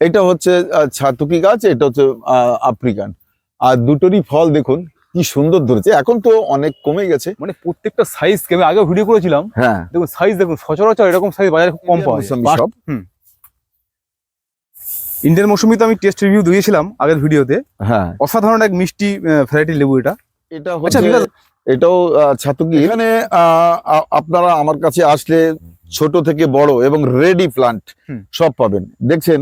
এটা হচ্ছে ছাতুকি গাছ এটা হচ্ছে আফ্রিকান। আর দুটোরই ফল দেখুন কি সুন্দর ধরেছে। এখন তো অনেক কমে গেছে। মানে প্রত্যেকটা সাইজ আমি আগে ভিডিও করেছিলাম। হ্যাঁ। দেখুন সাইজ দেখুন সচরাচর এরকম সাইজ বাজারে খুব কম পাওয়া যায়। সব। ইন্ডিয়ান মৌসুমি তো আমি টেস্ট রিভিউ দিয়েছিলাম আগের ভিডিওতে হ্যাঁ। অসাধারণ এক মিষ্টি ভ্যারাইটি লেবু এটা। এটা আচ্ছা, হচ্ছে এটাও ছাতুকি। এখানে আহ, আপনারা আমার কাছে আসলে ছোট থেকে বড় এবং রেডি প্লান্ট সব পাবেন। দেখছেন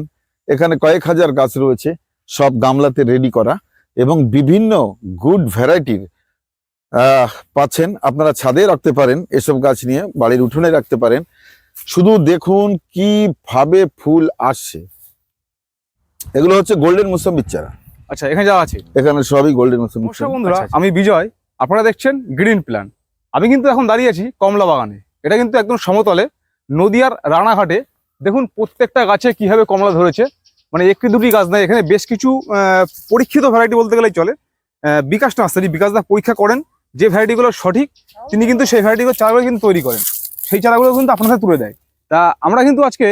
এখানে কয়েক হাজার গাছ রয়েছে সব গামলাতে রেডি করা এবং বিভিন্ন গুড ভ্যারাইটির পাচ্ছেন। আপনারা ছাদে রাখতে পারেন এসব গাছ নিয়ে বাড়ির উঠোনে রাখতে পারেন। শুধু দেখুন কীভাবে ফুল আসছে। এগুলো হচ্ছে গোল্ডেন মুসাম্বির চারা। আচ্ছা এখানে যা আছে। এখানে সবই গোল্ডেন মুসাম্বির বন্ধুরা আমি বিজয় আপনারা দেখছেন গ্রিন প্ল্যান আমি কিন্তু এখন দাঁড়িয়ে আছি কমলা বাগানে এটা কিন্তু একদম সমতলে নদিয়ার রানাঘাটে দেখুন প্রত্যেকটা গাছে কীভাবে কমলা ধরেছে। মানে একটি দুটি গাছ নয়, এখানে বেশ কিছু পরীক্ষিত ভ্যারাইটি বলতে গেলেই চলে। বিকাশ নার্সারি বিকাশ দা পরীক্ষা করেন যে ভ্যারাইটিগুলো সঠিক, তিনি কিন্তু সেই ভ্যারাইটিগুলো চারাগুলো কিন্তু তৈরি করেন। সেই চারাগুলো কিন্তু আপনার সাথে তুলে দেয়। তা আমরা কিন্তু আজকে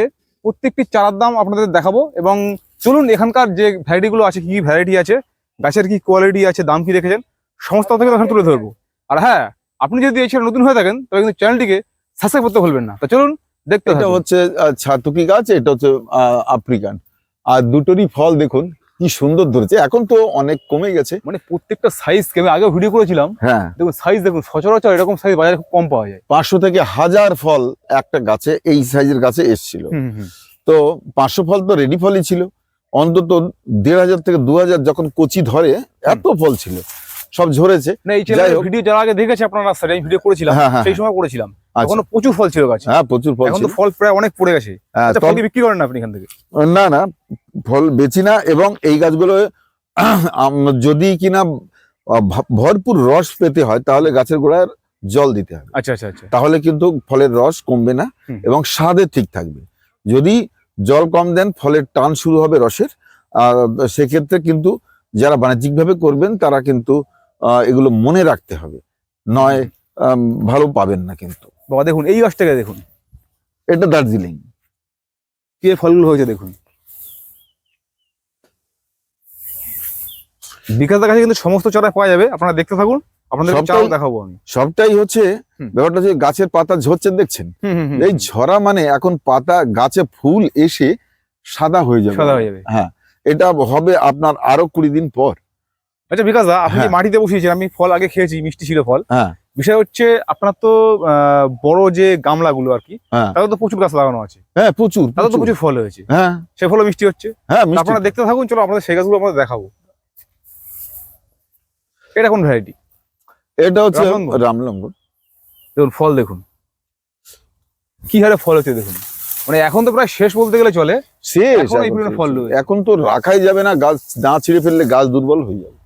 প্রত্যেকটি চারার দাম আপনাদের দেখাবো এবং চলুন এখানকার যে ভ্যারাইটিগুলো আছে, কি ভ্যারাইটি আছে, গাছের কি কোয়ালিটি আছে, দাম কি রেখেছেন, সমস্ত থেকে তখন তুলে ধরবো। আর হ্যাঁ আপনি যদি এই নতুন হয়ে থাকেন তবে কিন্তু চ্যানেলটিকে সাবস্ক্রাইব করতে ভুলবেন না। তো চলুন দেখতে এটা হচ্ছে ছাতুকি গাছ এটা হচ্ছে আফ্রিকান। আর দুটোরই ফল দেখুন কি সুন্দর ধরেছে। এখন তো অনেক কমে গেছে। মানে প্রত্যেকটা সাইজ আমি আগেও ভিডিও করেছিলাম। হ্যাঁ। দেখুন সাইজ দেখুন সচরাচর এরকম সাইজ বাজারে খুব কম পাওয়া যায়। পাঁচশো থেকে হাজার ফল একটা গাছে এই সাইজের গাছে এসছিল। তো পাঁচশো ফল তো রেডি ফলই ছিল। অন্তত দেড় হাজার থেকে দু হাজার যখন কচি ধরে এত ফল ছিল। সব ঝরেছে। না এই ভিডিও যারা আগে দেখেছে আপনারা রাস্তায় আমি ভিডিও করেছিলাম। হ্যাঁ হ্যাঁ সেই সময় করেছিলাম। তখন প্রচুর ফল ছিল গাছে। হ্যাঁ প্রচুর ফল এখন তো ফল প্রায় অনেক পড়ে গেছে। হ্যাঁ, আচ্ছা, ফল বিক্রি করেন না আপনি এখান থেকে? না না ফল বেচি না এবং এই গাছগুলো যদি কিনা ভরপুর রস পেতে হয় তাহলে গাছের গোড়ায় জল দিতে হবে। আচ্ছা আচ্ছা আচ্ছা। তাহলে কিন্তু ফলের রস কমবে না এবং স্বাদে ঠিক থাকবে। যদি জল কম দেন ফলের টান শুরু হবে রসের। আর সেক্ষেত্রে কিন্তু যারা বাণিজ্যিকভাবে করবেন তারা কিন্তু এগুলো মনে রাখতে হবে। নয় ভালো পাবেন না কিন্তু। বাবা দেখুন এই গাছটাকে দেখুন। এটা দার্জিলিং। কি ফলগুলো হয়েছে দেখুন। বিকাশদার কাছে কিন্তু সমস্ত চারা পাওয়া যাবে আপনারা দেখতে থাকুন আপনাদের সবটাই- দেখাবো আমি। সবটাই হচ্ছে ব্যাপারটা হচ্ছে গাছের পাতা ঝরছে দেখছেন? এই ঝরা মানে এখন পাতা গাছে ফুল এসে সাদা হয়ে যাবে। সাদা হয়ে যাবে। হ্যাঁ এটা হবে আপনার আরও কুড়ি দিন পর। আচ্ছা বিকাশ দা আপনি হ্যাঁ। মাটিতে বসিয়েছেন? আমি ফল আগে খেয়েছি মিষ্টি ছিল ফল। হ্যাঁ। বিষয় হচ্ছে আপনার তো আহ, বড় যে গামলাগুলো আর কি হ্যাঁ। তাতে তো প্রচুর গাছ লাগানো আছে। হ্যাঁ প্রচুর তাতে তো প্রচুর। ফল হয়েছে। হ্যাঁ। সে ফলও মিষ্টি হচ্ছে। হ্যাঁ আপনারা দেখতে থাকুন চলো আপনাদের সেই গাছগুলো আমাদের দেখাবো। এটা কোন ভ্যারাইটি এটা হচ্ছে রামলঙ্গন? দেখুন ফল দেখুন। কি হারে ফল হচ্ছে দেখুন। মানে এখন তো প্রায় শেষ বলতে গেলে চলে। এখন শেষ। ফল এখন তো রাখাই যাবে না গাছ না ছিঁড়ে ফেললে গাছ দুর্বল হয়ে যাবে।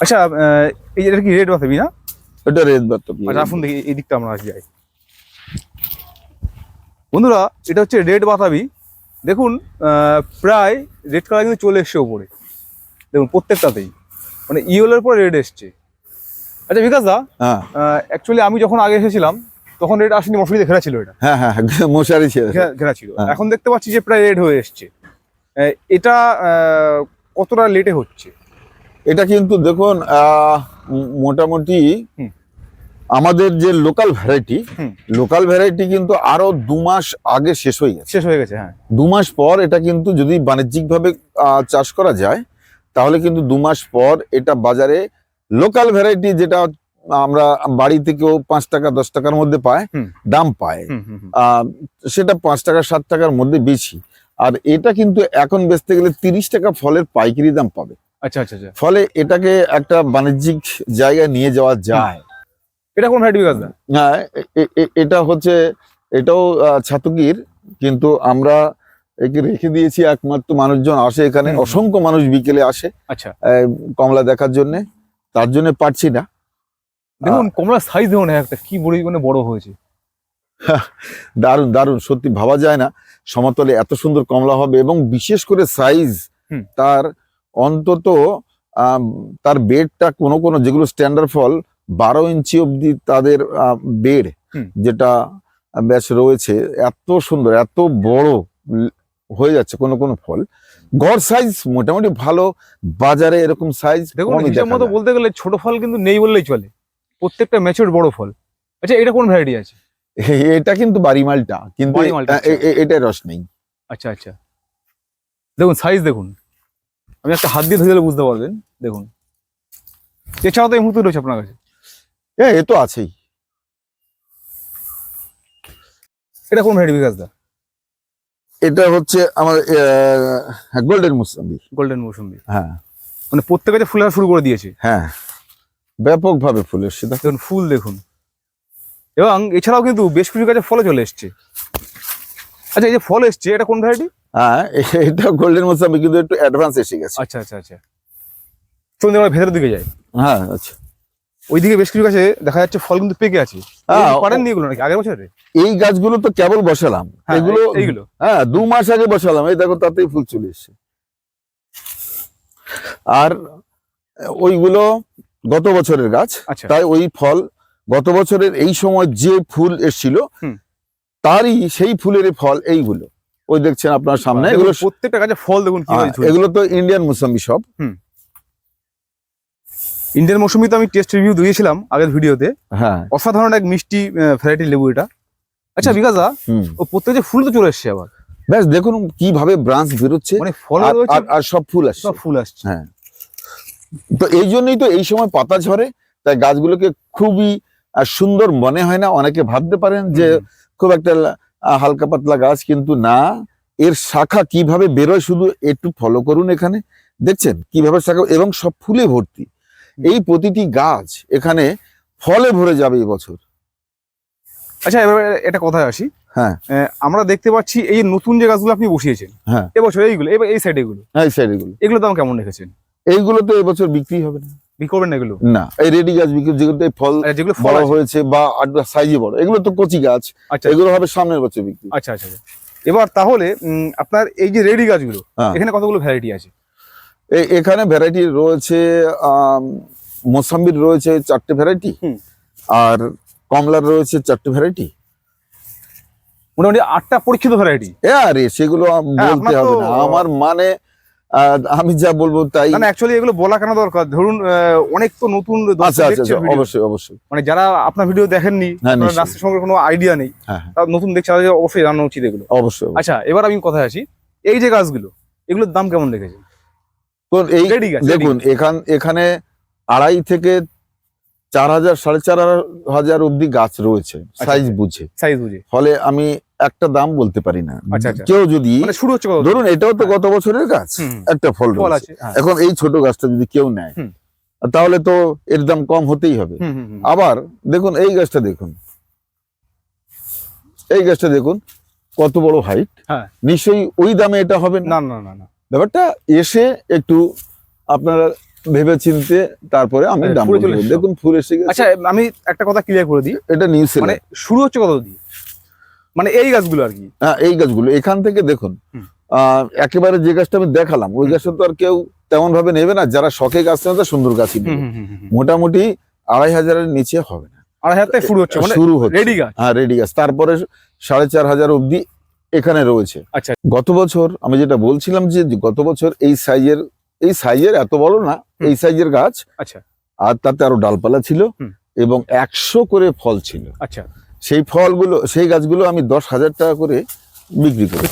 আচ্ছা এই এটা কি রেড বাতাবি না? এটা রেড বাত্তা আচ্ছা আসুন দেখি এই দিকটা আমরা যাই। বন্ধুরা এটা হচ্ছে রেড বাতাবি। দেখুন প্রায় রেড কালার কিন্তু চলে এসছে ওপরে দেখুন প্রত্যেকটাতেই। মানে ইয়েলোর পরে রেড এসছে। আচ্ছা বিকাশ দা হ্যাঁ। অ্যাকচুয়ালি আমি যখন আগে এসেছিলাম তখন রেড আসেনি মশুরিতে ঘেরা ছিল এটা। হ্যাঁ হ্যাঁ হ্যাঁ, মশারি ঘেরা- ঘেরা ছিল। হ্যাঁ। এখন দেখতে পাচ্ছি যে প্রায় রেড হয়ে এসছে। এটা কতটা লেটে হচ্ছে? এটা কিন্তু দেখুন আহ, মোটামুটি আমাদের যে লোকাল ভ্যারাইটি। লোকাল ভ্যারাইটি কিন্তু আরও দু মাস আগে শেষ হয়ে গেছে। শেষ হয়ে গেছে হ্যাঁ। দু মাস পর এটা কিন্তু যদি বাণিজ্যিকভাবে চাষ করা যায় তাহলে কিন্তু দু মাস পর এটা বাজারে লোকাল ভ্যারাইটি যেটা আমরা বাড়ি থেকেও পাঁচ টাকা দশ টাকার মধ্যে পায় দাম পায়। সেটা পাঁচ টাকা সাত টাকার মধ্যে বেশি। আর এটা কিন্তু এখন বেচতে গেলে তিরিশ টাকা ফলের পাইকারি দাম পাবে। আচ্ছা আচ্ছা আচ্ছা। ফলে এটাকে একটা বাণিজ্যিক জায়গায় নিয়ে যাওয়া যায়। এটা কোন ভ্যারাইটি বিকাশ দা হ্যাঁ এটা হচ্ছে এটাও ছাতুকির কিন্তু আমরা একে রেখে দিয়েছি একমাত্র মানুষজন আসে এখানে। অসংখ্য মানুষ বিকেলে আসে আচ্ছা। কমলা দেখার জন্য। তার জন্য পারছি না। দেখুন কমলার সাইজ দেখুন একটা কি বড় মানে বড় হয়েছে। দারুণ দারুণ সত্যি ভাবা যায় না। সমতলে এত সুন্দর কমলা হবে এবং বিশেষ করে সাইজ তার অন্তত তার বেডটা কোনো কোনো যেগুলো স্ট্যান্ডার্ড ফল বারো ইঞ্চি অবধি তাদের বেড যেটা ব্যাস রয়েছে এত সুন্দর এত বড় হয়ে যাচ্ছে কোনো কোনো ফল। গড় সাইজ মোটামুটি ভালো বাজারে এরকম সাইজ দেখুন মতো বলতে গেলে ছোট ফল কিন্তু নেই বললেই চলে। প্রত্যেকটা ম্যাচিউর বড় ফল। আচ্ছা এটা কোন ভ্যারাইটি আছে? এটা কিন্তু বাড়ি মালটা কিন্তু বাড়ি মালটা, এ- এ- এ- এটায় রস নেই। আচ্ছা আচ্ছা। দেখুন সাইজ দেখুন। আমি একটা হাত দিয়ে ধরে বুঝতে পারবেন। দেখুন। এছাড়াও তো এই মুহূর্তে রয়েছে আপনার কাছে। এ এ তো আছেই। এটা কোন ভ্যারাইটি বিকাশ দা? এটা হচ্ছে আমার গোল্ডেন মুসাম্বি। গোল্ডেন মৌসুমি হ্যাঁ। মানে প্রত্যেক গাছে ফুল আসা শুরু করে দিয়েছে। হ্যাঁ। ব্যাপকভাবে ফুল এসছে দেখো। দেখুন ফুল দেখুন। এবং এছাড়াও কিন্তু বেশ কিছু গাছে ফলে চলে এসছে। আচ্ছা এই যে ফল এসছে এটা কোন ভ্যারাইটি হ্যাঁ এটা গোল্ডেন মুসাম্বি কিন্তু একটু অ্যাডভান্স এসে গেছে। আচ্ছা আচ্ছা আচ্ছা। চলুন আমরা ভেতরের দিকে যাই। হ্যাঁ আচ্ছা। ওইদিকে বেশ কিছু গাছে দেখা যাচ্ছে ফল কিন্তু পেকে আছে। হ্যাঁ, পারেননি এগুলো নাকি আগের বছরে? এই গাছগুলো তো কেবল বসালাম। হ্যাঁ এগুলো এইগুলো। হ্যাঁ দু মাস আগে বসালাম। এই দেখো তাতেই ফুল চলে এসছে। আর ওইগুলো গত বছরের গাছ। আচ্ছা। তাই ওই ফল গত বছরের এই সময় যে ফুল এসেছিল। তারই সেই ফুলের ফল এইগুলো। ওই দেখছেন আপনার সামনে। এগুলো প্রত্যেকটা গাছে ফল দেখুন হ্যাঁ, এগুলো তো ইন্ডিয়ান মুসাম্বি সব। ইন্ডিয়ান মৌসুমি তো আমি টেস্ট রিভিউ দিয়েছিলাম আগের ভিডিওতে। হ্যাঁ। অসাধারণ এক মিষ্টি ভ্যারাইটি লেবু এটা। আচ্ছা বিকাশ দা ও প্রত্যেক যে ফুল তো চলে এসছে আবার। ব্যাস দেখুন কীভাবে ব্রাঞ্চ বেরোচ্ছে। মানে ফল আর- সব ফুল আসছে। সব ফুল আসছে। হ্যাঁ। তো এই জন্যই তো এই সময় পাতা ঝরে তাই গাছগুলোকে খুবই সুন্দর মনে হয় না। অনেকে ভাবতে পারেন যে খুব একটা হালকা পাতলা গাছ কিন্তু না। এর শাখা কীভাবে বেরোয় শুধু একটু ফলো করুন এখানে। দেখছেন? কীভাবে শাখা এবং সব ফুলে ভর্তি। এই প্রতিটি গাছ এখানে ফলে ভরে যাবে এই বছর আচ্ছা এবার এটা কথায় আসি। হ্যাঁ। আমরা দেখতে পাচ্ছি এই যে নতুন যে গাছগুলো আপনি বসিয়েছেন হ্যাঁ। এবছর এইগুলো এবার এই সাইড এগুলো। হ্যাঁ এই সাইড এগুলো। এগুলো দাম কেমন রেখেছেন? এইগুলো তো এবছর বিক্রি হবে না। বিক্রি করবেন এগুলো? না এই রেডি গাছ বিক্রি যেগুলো ফল যেগুলো ফল হয়েছে বা সাইজে বড় এগুলো তো কচি গাছ আচ্ছা। এগুলো হবে সামনের বছর বিক্রি। আচ্ছা আচ্ছা আচ্ছা। এবার তাহলে আপনার এই যে রেডি গাছগুলো হ্যাঁ। এখানে কতগুলো ভ্যারাইটি আছে? এখানে ভ্যারাইটি রয়েছে মোসাম্বির রয়েছে চারটে ভ্যারাইটি আর কমলার রয়েছে চারটে ভ্যারাইটি মোটামুটি আটটা পরীক্ষিত ভ্যারাইটি আরে সেগুলো হ্যাঁ, বলতে হবে না। আমার মানে আমি যা বলব তাই মানে অ্যাকচুয়ালি এগুলো বলা কেন দরকার? ধরুন অনেক তো নতুন আচ্ছা আচ্ছা আচ্ছা। অবশ্যই অবশ্যই। মানে যারা আপনার ভিডিও দেখেননি হ্যাঁ, কোনো আইডিয়া নেই। হ্যাঁ হ্যাঁ। নতুন দেখছে তাদের অবশ্যই জানানো উচিত এগুলো। অবশ্যই। আচ্ছা এবার আমি কথায় আসি। এই যে গাছগুলো এগুলোর দাম কেমন তো এই দেখুন এখান এখানে আড়াই থেকে চার হাজার সাড়ে চার হাজার অব্দি গাছ রয়েছে সাইজ বুঝে। সাইজ বুঝে। ফলে আমি একটা দাম বলতে পারি না। আচ্ছা, আচ্ছা। কেউ যদি মানে শুরু হচ্ছে ধরুন এটাও তো গত বছরের গাছ। একটা ফল আছে হ্যাঁ। এখন এই ছোট গাছটা যদি কেউ নেয় তাহলে তো এর দাম কম হতেই হবে। আবার দেখুন এই গাছটা দেখুন। এই গাছটা দেখুন কত বড় হাইট হ্যাঁ। নিশ্চয়ই ওই দামে এটা হবে না। না না ব্যাপারটা এসে একটু আপনারা ভেবে চিনতে তারপরে আমি হ্যাঁ, দাম। দেখুন ফুল এসে গেছে। আচ্ছা আমি একটা কথা ক্লিয়ার করে দিই। এটা নিউ মানে শুরু হচ্ছে কত দিয়ে? মানে এই গাছগুলো আর কি। হ্যাঁ এই গাছগুলো। এখান থেকে দেখুন একেবারে যে গাছটা আমি দেখালাম ওই গাছটা তো আর কেউ তেমন ভাবে নেবে না। যারা শখে গাছ নেবে সুন্দর গাছই নেবে। মোটামুটি আড়াই হাজারের নিচে হবে না। আড়াই হাজার থেকে শুরু হচ্ছে মানে শুরু হচ্ছে। রেডি গাছ? হ্যাঁ রেডি গাছ। তারপরে সাড়ে চার হাজার অব্দি এখানে রয়েছে। আচ্ছা। গত বছর আমি যেটা বলছিলাম যে গত বছর এই সাইজের এই সাইজের এত বড় না এই সাইজের গাছ আচ্ছা। আর তাতে আরও ডালপালা ছিল এবং একশো করে ফল ছিল। আচ্ছা। সেই ফলগুলো সেই গাছগুলো আমি দশ হাজার টাকা করে বিক্রি করি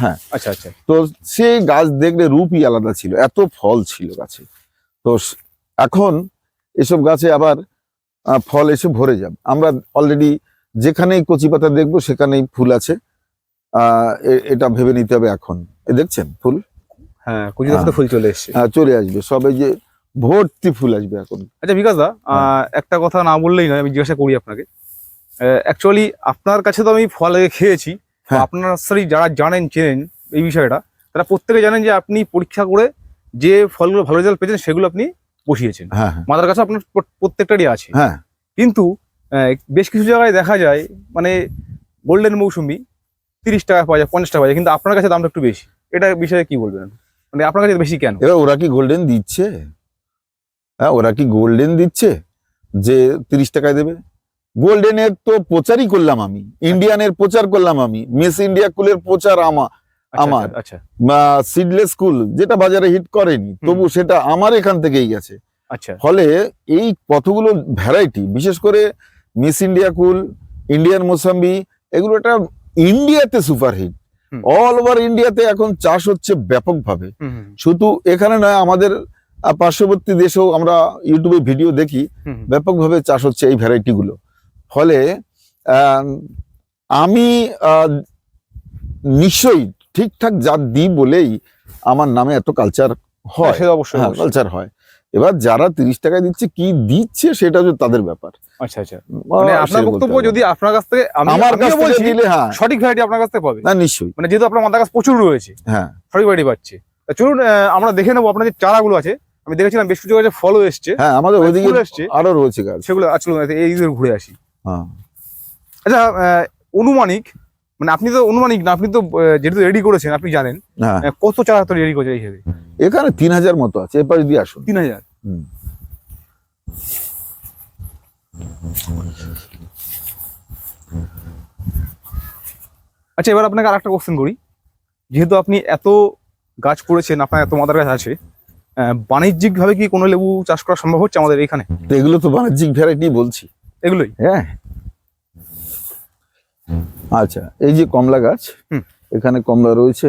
হ্যাঁ। আচ্ছা আচ্ছা। তো সেই গাছ দেখলে রূপই আলাদা ছিল এত ফল ছিল গাছে। তো এখন এসব গাছে আবার ফল এসে ভরে যাবে। আমরা অলরেডি যেখানেই কচি পাতা দেখব সেখানেই ফুল আছে। এটা ভেবে নিতে হবে এখন। এ দেখছেন ফুল? হ্যাঁ কুচি গাছটা ফুল চলে এসছে। আহ, চলে আসবে। সবে যে ভর্তি ফুল আসবে এখন। আচ্ছা বিকাশ দা একটা কথা না বললেই নয় আমি জিজ্ঞাসা করি আপনাকে। অ্যাকচুয়ালি আপনার কাছে তো আমি ফল আগে খেয়েছি। হ্যাঁ। আপনার নার্সারি যারা জানেন চেনেন এই বিষয়টা তারা প্রত্যেকে জানেন যে আপনি পরীক্ষা করে যে ফলগুলো ভালো রেজাল্ট পেয়েছেন সেগুলো আপনি বসিয়েছেন। হ্যাঁ হ্যাঁ, মাদার কাছে আপনার প্রত্যেকটারই আছে। হ্যাঁ। কিন্তু বেশ কিছু জায়গায় দেখা যায় মানে গোল্ডেন মৌসুমি তিরিশ টাকা পাওয়া যায় পঞ্চাশ টাকা পাওয়া যায় কিন্তু আপনার কাছে দামটা একটু বেশি। এটা বিষয়ে কি বলবেন? মানে আপনার কাছে বেশি কেন? এবার ওরা কি গোল্ডেন দিচ্ছে? হ্যাঁ ওরা কি গোল্ডেন দিচ্ছে যে তিরিশ টাকায় দেবে? গোল্ডেনের তো প্রচারই করলাম আমি ইন্ডিয়ানের প্রচার করলাম আমি মিস ইন্ডিয়া কুলের প্রচার আমা আচ্ছা, আমার। আচ্ছা সিডলেস কুল যেটা বাজারে হিট করেনি তবু সেটা আমার এখান থেকেই গেছে। আচ্ছা। ফলে এই কতগুলো ভ্যারাইটি বিশেষ করে miss India cool Indian mosambi এগুলো একটা ইন্ডিয়াতে সুপারহিট অল ওভার ইন্ডিয়াতে এখন চাষ হচ্ছে ব্যাপকভাবে। শুধু এখানে নয় আমাদের পার্শ্ববর্তী দেশেও আমরা ইউটিউবে ভিডিও দেখি। ব্যাপকভাবে চাষ হচ্ছে এই ভ্যারাইটি গুলো ফলে আমি নিশ্চয়ই ঠিকঠাক জাত দিই বলেই আমার নামে এত কালচার হয়। অবশ্যই হ্যাঁ কালচার হয়। এবার যারা তিরিশ টাকায় দিচ্ছে কি দিচ্ছে সেটা হচ্ছে তাদের ব্যাপার। আচ্ছা আচ্ছা। মানে আপনার বক্তব্য যদি আপনার কাছ থেকে আমার কাছ বলছি হ্যাঁ। সঠিক ভ্যারাইটি আপনার কাছ থেকে পাবে। না নিশ্চয়ই। মানে যেহেতু আপনার মাথার কাছে প্রচুর রয়েছে হ্ঁ সঠিক ভ্যারাইটি পাচ্ছে। তা চলুন আমরা দেখে নেব আপনার যে চারাগুলো আছে। আমি দেখেছিলাম বেশ কিছু গাছে ফলও এসছে। হ্যাঁ আমাদের মানে ওইদিকে ফুল আরও রয়েছে গাছ। সেগুলো আসলে এই দিকে ঘুরে আসি। হ্যাঁ আচ্ছা অনুমানিক মানে আপনি তো অনুমানিক না আপনি তো যেহেতু রেডি করেছেন আপনি জানেন হ্যাঁ। কত চারা তো রেডি করেছে এইভাবে এখানে তিন হাজার মতো আছে এরপর দিয়ে আসুন। তিন হাজার। আচ্ছা এবার আপনাকে আরেকটা কোশ্চেন করি। যেহেতু আপনি এত গাছ করেছেন আপনার এত মাদার গাছ আছে বাণিজ্যিকভাবে কি কোনো লেবু চাষ করা সম্ভব হচ্ছে আমাদের এখানে? তো এগুলো তো বাণিজ্যিক ভ্যারাইটি বলছি। এগুলোই? হ্যাঁ। আচ্ছা এই যে কমলা গাছ। এখানে কমলা রয়েছে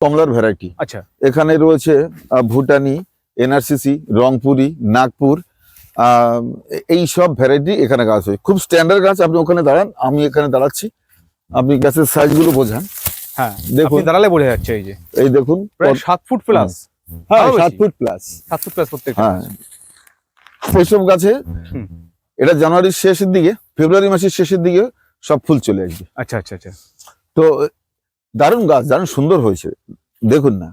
কমলার ভ্যারাইটি। আচ্ছা। এখানে রয়েছে ভুটানি এনআরসিসি রংপুরি নাগপুর এই সব ভ্যারাইটি এখানে গাছ হয়। খুব স্ট্যান্ডার্ড গাছ আপনি ওখানে দাঁড়ান আমি এখানে দাঁড়াচ্ছি। আপনি গাছের সাইজগুলো বোঝান। হ্যাঁ দেখুন। দাঁড়ালে বোঝা যাচ্ছে এই যে। এই দেখুন প্রায় সাত ফুট প্লাস হ্যাঁ সাত ফুট প্লাস সাত ফুট প্লাস প্রত্যেক হ্যাঁ। এইসব গাছে। এটা জানুয়ারির শেষের দিকে ফেব্রুয়ারি মাসের শেষের দিকে সব ফুল চলে আসবে। আচ্ছা আচ্ছা আচ্ছা। তো দারুণ গাছ দারুণ সুন্দর হয়েছে। দেখুন না।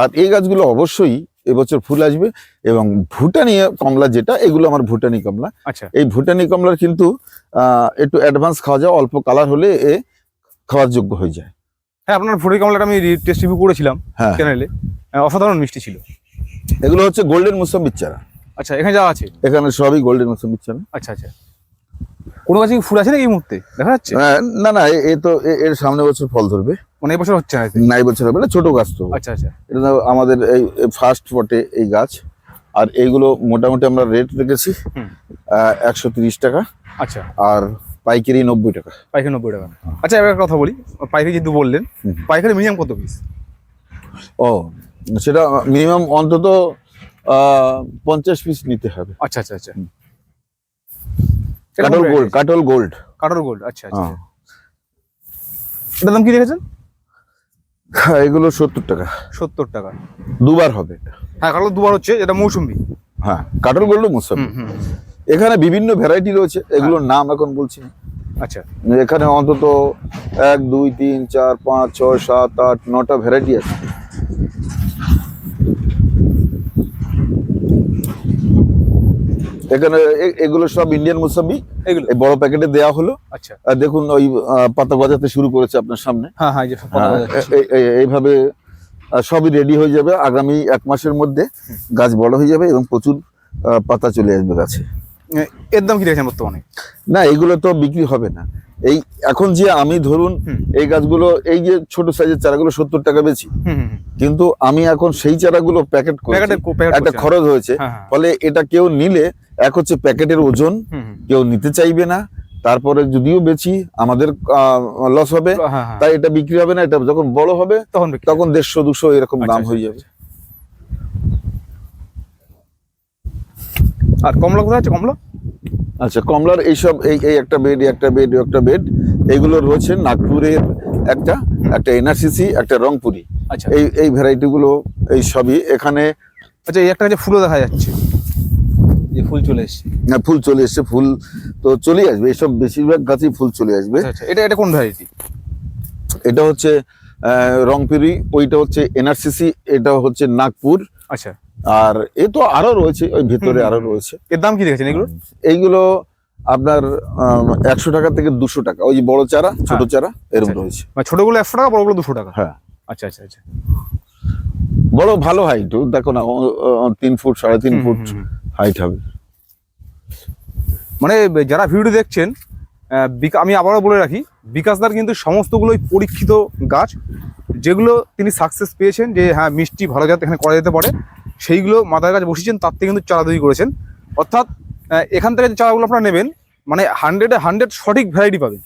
আর এই গাছগুলো অবশ্যই এবছর ফুল আসবে এবং ভুটানি কমলা যেটা এগুলো আমার ভুটানি কমলা। আচ্ছা। এই ভুটানি কমলার কিন্তু আহ, একটু অ্যাডভান্স খাওয়া যায় অল্প কালার হলে এ খাওয়ার যোগ্য হয়ে যায়। হ্যাঁ আপনার ফুটি কমলাটা আমি টেস্ট রিভিউ করেছিলাম হ্যাঁ। চ্যানেলে অসাধারণ মিষ্টি ছিল। এগুলো হচ্ছে গোল্ডেন মুসাম্বির চারা। আচ্ছা এখানে যাওয়া আছে? এখানে সবই গোল্ডেন মুসাম্বির চারা আচ্ছা আচ্ছা। কোনো গাছে ফুল আছে নাকি এই মুহূর্তে? দেখা যাচ্ছে? না না এ- তো এর সামনে বছর ফল ধরবে। মানে এবছর হচ্ছে না? না এই বছর হবে না ছোট গাছ তো। আচ্ছা আচ্ছা। এটা আমাদের এই ফার্স্ট পটে এই গাছ। আর এইগুলো মোটামুটি আমরা রেট রেখেছি একশো তিরিশ টাকা। আচ্ছা। আর পাইকারি নব্বই টাকা। পাইকারি নব্বই টাকা। আচ্ছা এবার কথা বলি। পাইকারি যেহেতু বললেন পাইকারি মিনিমাম কত পিস ও সেটা মিনিমাম অন্তত পঞ্চাশ পিস নিতে হবে। আচ্ছা আচ্ছা আচ্ছা। কাটল গোল্ড কাটল গোল্ড কাটর গোল্ড আচ্ছা আচ্ছা। হ্যাঁ। দাম কি রেখেছেন হ্যাঁ, এগুলো সত্তর টাকা। সত্তর টাকা। দুবার হবে। হ্যাঁ কাটল দুবার হচ্ছে এটা মৌসুম্বি হ্যাঁ কাটল গোল্ড মুসাম। এখানে বিভিন্ন ভ্যারাইটি রয়েছে এগুলোর নাম এখন বলছি আচ্ছা। এখানে অন্তত এক দুই তিন চার পাঁচ ছয় সাত আট নটা ভ্যারাইটি আছে। এখানে এ- এগুলো সব ইন্ডিয়ান মুসাম্বি এগুলো? এই বড় প্যাকেটে দেয়া হলো। আচ্ছা। আর দেখুন ওই পাতা গজাতে শুরু করেছে আপনার সামনে। হ্যাঁ হ্যাঁ হ্যাঁ, এইভাবে সবই রেডি হয়ে যাবে। আগামী এক মাসের মধ্যে গাছ বড় হয়ে যাবে এবং প্রচুর পাতা চলে আসবে গাছে। এর দাম কি রেখেছেন বর্তমানে? না এগুলো তো বিক্রি হবে না। এই এখন যে আমি ধরুন এই গাছগুলো এই যে ছোট সাইজের চারাগুলো সত্তর টাকা হুম কিন্তু আমি এখন সেই চারাগুলো প্যাকেট করি একটা খরচ হয়েছে। হ্যাঁ হ্যাঁ। ফলে এটা কেউ নিলে এক হচ্ছে প্যাকেটের ওজন কেউ নিতে চাইবে না তারপরে যদিও বেচি আমাদের লস হবে হ্যাঁ হ্যাঁ। তাই এটা বিক্রি হবে না এটা যখন বড় হবে তখন তখন দেড়শো দুশো এরকম আচ্ছা, দাম আচ্ছা, হয়ে যাবে। আর কমলা কোথায় আছে? কমলা? আচ্ছা কমলার এইসব এই এই একটা বেড একটা বেড একটা বেড এইগুলো রয়েছে নাগপুরের একটা একটা এনআরসিসি একটা রংপুরি। আচ্ছা। এই এই ভ্যারাইটি গুলো এই সবই এখানে আচ্ছা এই একটা যে ফুলও দেখা যাচ্ছে। যে ফুল চলে এসেছে। আহ, ফুল চলে এসছে ফুল তো চলে আসবে। এইসব বেশিরভাগ গাছেই ফুল চলে আসবে। আচ্ছা আচ্ছা এটা এটা কোন ভ্যারাইটি এটা হচ্ছে রংপুরি ওইটা হচ্ছে এনআরসিসি এটা হচ্ছে নাগপুর। আচ্ছা। আর এ তো আরও রয়েছে ওই ভেতরে আরও রয়েছে। এর দাম কি রেখেছেন এগুলো এইগুলো আপনার একশো টাকা থেকে দুশো টাকা। ওই যে বড় চারা ছোট হ্যাঁ। চারা এরকম আচ্ছা। রয়েছে। মানে ছোটগুলো একশো টাকা বড়গুলো দুশো টাকা? হ্যাঁ। আচ্ছা আচ্ছা আচ্ছা। বড় ভালো হাইট দেখো না তিন ফুট সাড়ে তিন ফুট। হাইট হবে। মানে যারা ভিডিও দেখছেন আমি আবারও বলে রাখি বিকাশদার কিন্তু সমস্তগুলোই পরীক্ষিত গাছ। যেগুলো তিনি সাকসেস পেয়েছেন যে হ্যাঁ মিষ্টি ভালো জাত এখানে করা যেতে পারে সেইগুলো মাথার গাছ বসিয়েছেন তার থেকে কিন্তু চারা তৈরি করেছেন। অর্থাৎ এখান থেকে যে চারাগুলো আপনারা নেবেন মানে হান্ড্রেডে হান্ড্রেড সঠিক ভ্যারাইটি পাবেন।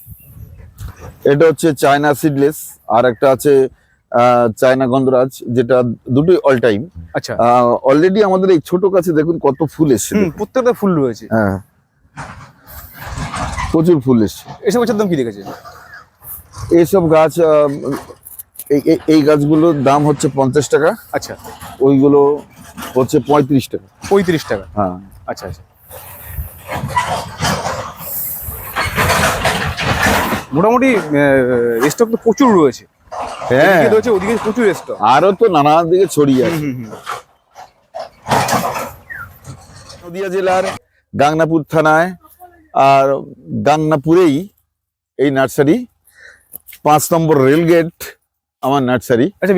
এটা হচ্ছে চায়না সিডলেস আর একটা আছে চায়না গন্ধরাজ যেটা দুটোই অল টাইম আচ্ছা। অলরেডি আমাদের এই ছোট গাছে দেখুন কত ফুল এসছে। প্রত্যেকটা ফুল রয়েছে। হ্যাঁ। প্রচুর ফুল এসছে। এসব গাছের দাম কি রেখেছে এইসব গাছ এই- এই- এই গাছগুলোর দাম হচ্ছে পঞ্চাশ টাকা। আচ্ছা। ওইগুলো হচ্ছে পঁয়ত্রিশ টাকা। পঁয়ত্রিশ টাকা। হ্যাঁ। আচ্ছা আচ্ছা। মোটামুটি স্টক তো প্রচুর রয়েছে। হ্যাঁ। রয়েছে ওদিকে প্রচুর স্টক আরও তো নানান দিকে ছড়িয়ে আছে। নদিয়া জেলার গাংনাপুর থানায় আর গাংনাপুরেই এই নার্সারি পাঁচ নম্বর রেলগেট আমার নার্সারি। আচ্ছা